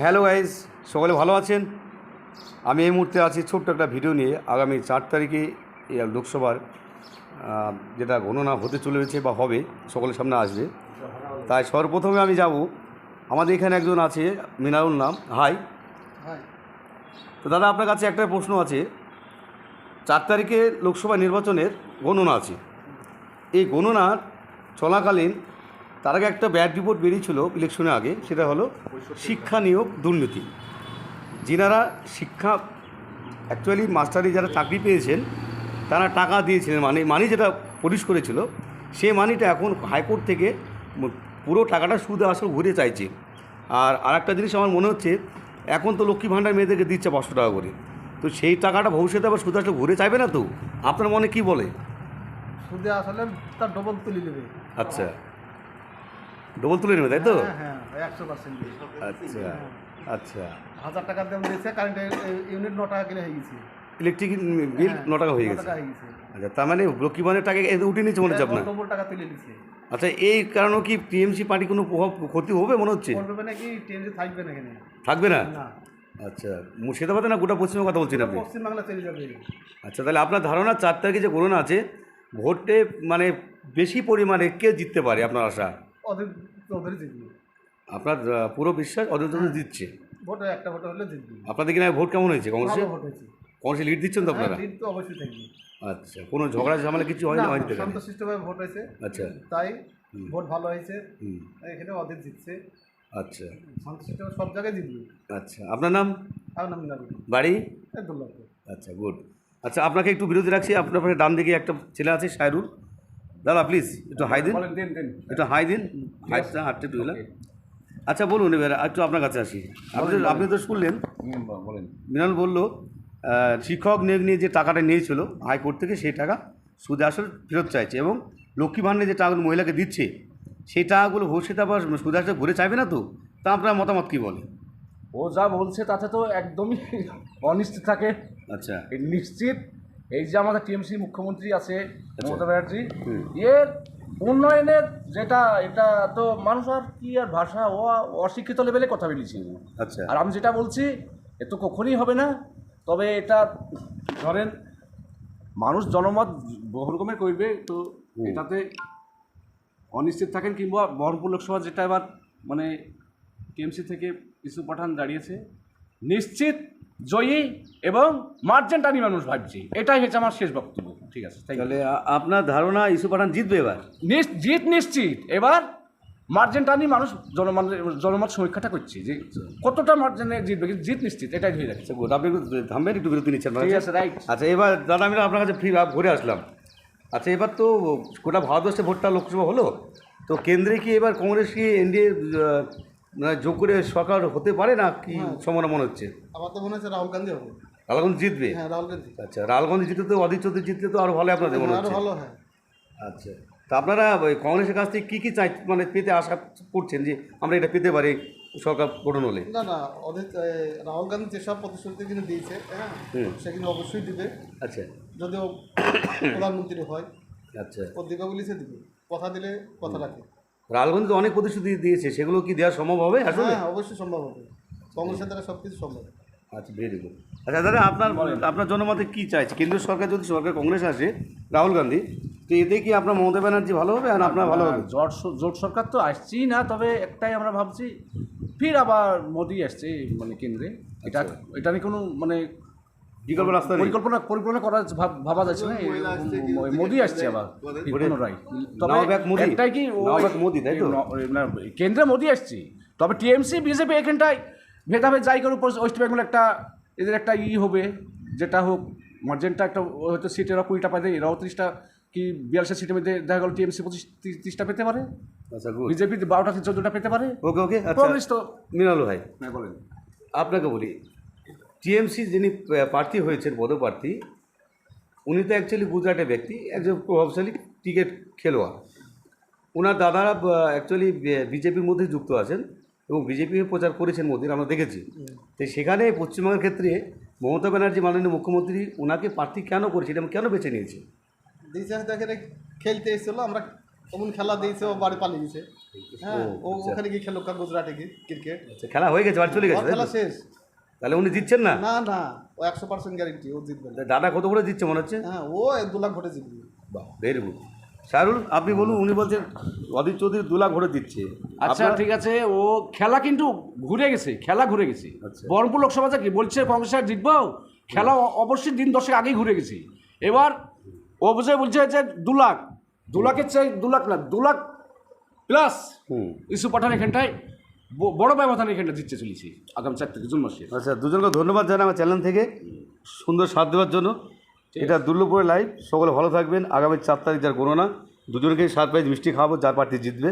Hello guys সকলে ভালো আছেন? আমি এই মুহূর্তে আছি ছোট্ট একটা ভিডিও নিয়ে। আগামী চার তারিখে লোকসভার যেটা গণনা হতে চলেছে বা হবে সকলের সামনে আসবে। তাই সর্বপ্রথমে আমি যাব। আমাদের এখানে একজন আছে মিনারুল নাম। হাই তো দাদা আপনার কাছে একটা প্রশ্ন আছে। চার তারিখে লোকসভা নির্বাচনের গণনা আছে। এই গণনার চলাকালীন তার আগে একটা ব্যাড রিপোর্ট বেরিয়েছিল ইলেকশনের আগে সেটা হলো শিক্ষা নিয়োগ দুর্নীতি। যিনারা শিক্ষা অ্যাকচুয়ালি মাস্টারি যারা চাকরি পেয়েছেন তারা টাকা দিয়েছিলেন মানে মানি যেটা পুলিশ করেছিল সেই মানিটা এখন হাইকোর্ট থেকে পুরো টাকাটা সুদে আসলে ঘুরে চাইছে। আর আরেকটা জিনিস আমার মনে হচ্ছে এখন তো লক্ষ্মী ভাণ্ডার মেয়েদেরকে দিচ্ছে পাঁচশো টাকা করে। তো সেই টাকাটা ভবিষ্যতে আবার সুদে আসলে ঘুরে চাইবে না তো? আপনার মনে কি বলে? সুদে আসলে তার ডবল তুলে নেবে আচ্ছা। ডবল তুলে নেবে তাই তো? হ্যাঁ হ্যাঁ একশো পার্সেন্ট আচ্ছা আচ্ছা। হাজার টাকার দাম দিয়েছে কারেন্টের ইউনিট ন টাকা কিনে হয়ে গেছে। ইলেকট্রিক বিল হ্যাঁ, ন টাকা হয়ে গেছে। হয়ে আচ্ছা তার মানে লক্ষ্মী ভাণ্ডার টাকা উঠে নিচ্ছে মনে হচ্ছে আপনার? ডবল টাকা তুলে নিচ্ছে আচ্ছা এই কারণে কি টিএমসি পার্টি কোনো প্রভাব ক্ষতি হবে মনে হচ্ছে? করবে নাকি ট্রেনে থাকবে না এখানে। থাকবে না? আচ্ছা মুর্শিদাবাদে না গোটা পশ্চিমের কথা বলছেন আপনি? পশ্চিমবাংলা চলে যাবে। আচ্ছা তাহলে আপনার ধারণা চার তারিখে যে গণনা আছে ভোটে মানে বেশি পরিমাণে কে জিততে পারে আপনার আশা? ওদের জিতবে। আপনার পুরো বিশ্বাস অযোধ্যা দিচ্ছে ভোট একটা ভোট হলে জিতবে। আপনাদের কিনা ভোট কেমন হয়েছে? কংগ্রেসে? ভোট হয়েছে। কংগ্রেসে লিড দিচ্ছেন তো হ্যাঁ আপনারা? লিড তো অবশ্যই থাকবে। আচ্ছা কোনো ঝগড়া ঝামেলা কিছু হয়নি না, হয়নি তো ভোট হয়েছে। আচ্ছা। তাই ভোট ভালো হয়েছে। এখানে অধীর জিতছে। আচ্ছা। শান্তশিষ্টভাবে সব জায়গায় জিতবে। আচ্ছা আপনার নাম? আর নাম বাড়ি? আচ্ছা গুড আচ্ছা আপনাকে একটু বিরতি রাখছি। আপনার ডান দিকে একটা ছেলে আছে শাহরুল দাদা প্লিজ একটু হাই দিন। একটু হাই দিন। হাইটটা হাঁটতে একটু আচ্ছা বলুন এবার একটু আপনার কাছে আসি। আপনি আপনি তো শুনলেন। মৃণাল বলল শিক্ষক নিয়োগ নিয়ে যে টাকাটা নিয়েছিল হাইকোর্ট থেকে সেই টাকা সুদে আসল ফেরত চাইছে এবং লক্ষ্মী ভাণ্ডারে যে টাকাগুলো মহিলাকে দিচ্ছে সেই টাকাগুলো ভবিষ্যতে আবার সুদে আসলে ঘুরে চাইবে না তো? তা আপনার মতামত কী বলে? ও যা বলছে তাতে তো একদমই অনিশ্চিত থাকে। আচ্ছা। নিশ্চিত এই যে আমাদের টিএমসি মুখ্যমন্ত্রী আছে মমতা ব্যানার্জি এর উন্নয়নের যেটা এটা তো মানুষ আর কি আর ভাষা ও অশিক্ষিত লেভেলে কথা বলেছি। আচ্ছা। আর আমি যেটা বলছি এ তো কখনই হবে না। তবে এটা ধরেন মানুষ জনমত বহু রকমের করবে তো এটাতে অনিশ্চিত থাকেন কিংবা বহরমপুর লোকসভা যেটা এবার মানে টিএমসি থেকে ইস্যু পাঠান দাঁড়িয়েছে। নিশ্চিত জয়ী এবং মার্জেন্ট টানি মানুষ ভাবছি। এটাই হচ্ছে আমার শেষ বক্তব্য। ঠিক আছে তাহলে আপনার ধারণা ইস্যু পাঠান জিতবে এবার? জিত নিশ্চিত। এবার মার্জেন্টানি মানুষ জনমান জনমত সমীক্ষাটা করছে যে কতটা মার্জেনে জিতবে কিন্তু জিত নিশ্চিত এটাই ধরে রাখছে। আচ্ছা গুড আপনি একটু থামবেন একটু বিরতি নিচ্ছেন ঠিক আছে রাইট আচ্ছা এবার দাদা আমি আপনার কাছে ফ্রি ঘুরে আসলাম। আচ্ছা এবার তো গোটা ভারতবর্ষে ভোটটা লোকসভা হলো তো কেন্দ্রে কি এবার কংগ্রেস কি এনডিএ মানে যোগ করে সরকার হতে পারে না কি সম্ভাবনা মনে হচ্ছে? আমার তো মনে হচ্ছে রাহুল গান্ধী হবে। রাহুলগঞ্জ জিতবে? হ্যাঁ রাহুল গান্ধী। আচ্ছা রাহুলগঞ্জ জিতলে তো অধীর চৌধুরী জিতলে তো আরও ভালো আপনাদের মনে আরও হচ্ছে? ভালো হ্যাঁ। আচ্ছা তা আপনারা ওই কংগ্রেসের কাছ থেকে কী কী চাই মানে পেতে আশা করছেন যে আমরা এটা পেতে পারি সরকার গঠন হলে? না না এ, রাহুল গান্ধী যেসব প্রতিশ্রুতি কিন্তু দিয়েছে হ্যাঁ হুম। সেগুলো অবশ্যই দিবে। আচ্ছা। যদিও প্রধানমন্ত্রী হয় আচ্ছা। ও দীপাবলি সে দিবে। কথা দিলে কথা রাখে। রাহুলগঞ্জ তো অনেক প্রতিশ্রুতি দিয়েছে সেগুলো কি দেওয়া সম্ভব হবে আসলে? হ্যাঁ অবশ্যই সম্ভব হবে। কংগ্রেসের দ্বারা সব কিছু সম্ভব আচ্ছা ভেরি গুড আচ্ছা দাদা আপনার আপনার জনমতে কী চাইছে? কেন্দ্রীয় সরকার যদি সরকার কংগ্রেস আসে রাহুল গান্ধী তো এতে কি আপনার মমতা ব্যানার্জি ভালো হবে আর আপনার ভালো হবে? জোট জোট সরকার তো আসছেই না তবে একটাই আমরা ভাবছি ফির আবার মোদি আসছে মানে কেন্দ্রে। এটা এটা নিয়ে কোনো মানে বিকল্প রাস্তা নেই। পরিকল্পনা পরিকল্পনা করা ভাব- ভাবা যাচ্ছে না মোদি আসছে আবার পুনরায় তবে মোদি? একটাই কি মোদি, তাই তো? কেন্দ্রে মোদি আসছে। তবে টিএমসি বিজেপি এখানটায় ভেদাভেদ যাই করে উপর ওয়েস্ট বেঙ্গল একটা এদের একটা ই হবে যেটা হোক মার্জেন্টটা একটা হয়তো সিট এরা কুড়িটা পাবে এরাও ত্রিশটা কি বিয়াল্লিশটা সিটের মধ্যে দেখা গেল টিএমসি পঁচিশ ত্রিশ- ত্রিশটা পেতে পারে। আচ্ছা গুড। বিজেপি বারোটা থেকে চোদ্দোটা পেতে পারে। ওকে ওকে আচ্ছা। তো। মৃণাল ভাই হ্যাঁ বলেন। আপনাকে বলি টিএমসি যিনি প্রার্থী হয়েছেন পদপ্রার্থী উনি তো অ্যাকচুয়ালি গুজরাটের ব্যক্তি একজন প্রভাবশালী ক্রিকেট খেলোয়াড়। ওনার দাদারা অ্যাকচুয়ালি বিজেপির মধ্যে যুক্ত আছেন এবং বিজেপি প্রচার করেছেন মোদির আমরা দেখেছি। তো সেখানে পশ্চিমবঙ্গের ক্ষেত্রে মমতা ব্যানার্জি মাননীয় মুখ্যমন্ত্রী ওনাকে প্রার্থী কেন করেছে এটা কেন বেছে নিয়েছে? দেখে খেলতে এসেছিল আমরা তখন খেলা দিয়েছে ও বাড়ি পালিয়ে গেছে। হ্যাঁ ও ওখানে গিয়ে খেলো গুজরাটে গিয়ে ক্রিকেট আচ্ছা খেলা হয়ে গেছে বাড়ি চলে গেছে? খেলা শেষ। তাহলে উনি দিচ্ছেন না? না না ও একশো পার্সেন্ট গ্যারেন্টি ও জিতবে। না। দাদা কত করে দিচ্ছে মনে হচ্ছে? হ্যাঁ ও এক দু লাখ ভোটে জিতবে। ভেরি গুড শাহরুল আপনি বলুন উনি বলছেন অদিত চৌধুরী দু লাখ ভোটে দিচ্ছে আচ্ছা ঠিক আছে ও খেলা কিন্তু ঘুরে গেছে খেলা ঘুরে গেছে। আচ্ছা। বহরমপুর লোকসভাতে কি বলছে কংগ্রেস আর জিতবো? খেলা অবশ্যই দিন দশেক আগেই ঘুরে গেছি। এবার ও বুঝে বলছে যে দু লাখ। দু লাখের চাই দু লাখ না দু লাখ প্লাস হুম। ইস্যু পাঠান এখানটায় বড় ব্যবধান এখানটা জিততে চলেছি আগামী চার থেকে জুন মাসে। আচ্ছা দুজনকে ধন্যবাদ জানাই আমার চ্যানেল থেকে। সুন্দর সাথ দেওয়ার জন্য। এটা দুর্লভপুরে লাইভ সকলে ভালো থাকবেন। আগামী চার তারিখ যার গণনা দুজনকেই সাত প্রাইজ মিষ্টি খাওয়াবো যার পার্টি জিতবে।